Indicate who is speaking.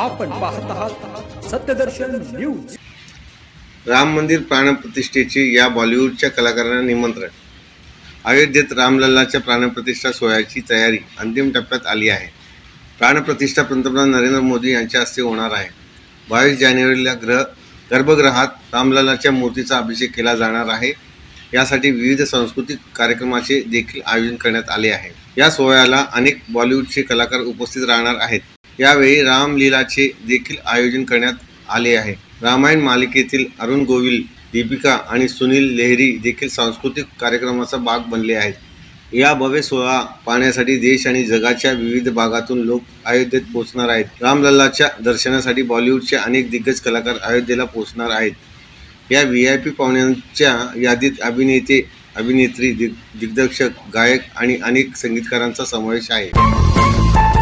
Speaker 1: आपण पाहत आहात सत्यदर्शन न्यूज.
Speaker 2: राम मंदिर प्राणप्रतिष्ठेचे या बॉलिवूडच्या कलाकारांना निमंत्रण. अयोध्येत रामलल्लाच्या प्राणप्रतिष्ठा सोहळ्याची तयारी अंतिम टप्प्यात आली आहे. प्राणप्रतिष्ठा पंतप्रधान नरेंद्र मोदी यांच्या हस्ते होणार आहे. बावीस जानेवारीला ग्रह गर्भगृहात रामलल्लाच्या मूर्तीचा अभिषेक केला जाणार आहे. यासाठी विविध सांस्कृतिक कार्यक्रमाचे देखील आयोजन करण्यात आले आहे. या सोहळ्याला अनेक बॉलिवूडचे कलाकार उपस्थित राहणार आहेत. यावेळी रामलीलाचे देखील आयोजन करण्यात आले आहे. रामायण मालिकेतील अरुण गोविल दीपिका आणि सुनील लेहरी देखील सांस्कृतिक कार्यक्रमाचा भाग बनले आहेत. या भव्य सोहळा पाहण्यासाठी देश आणि जगाच्या विविध भागातून लोक अयोध्येत पोहोचणार आहेत. रामलल्लाच्या दर्शनासाठी बॉलिवूडचे अनेक दिग्गज कलाकार अयोध्येला पोहोचणार आहेत. या व्ही आय पी पाहुण्यांच्या यादीत अभिनेते अभिनेत्री दिग दिग्दर्शक गायक आणि अनेक संगीतकारांचा समावेश आहे.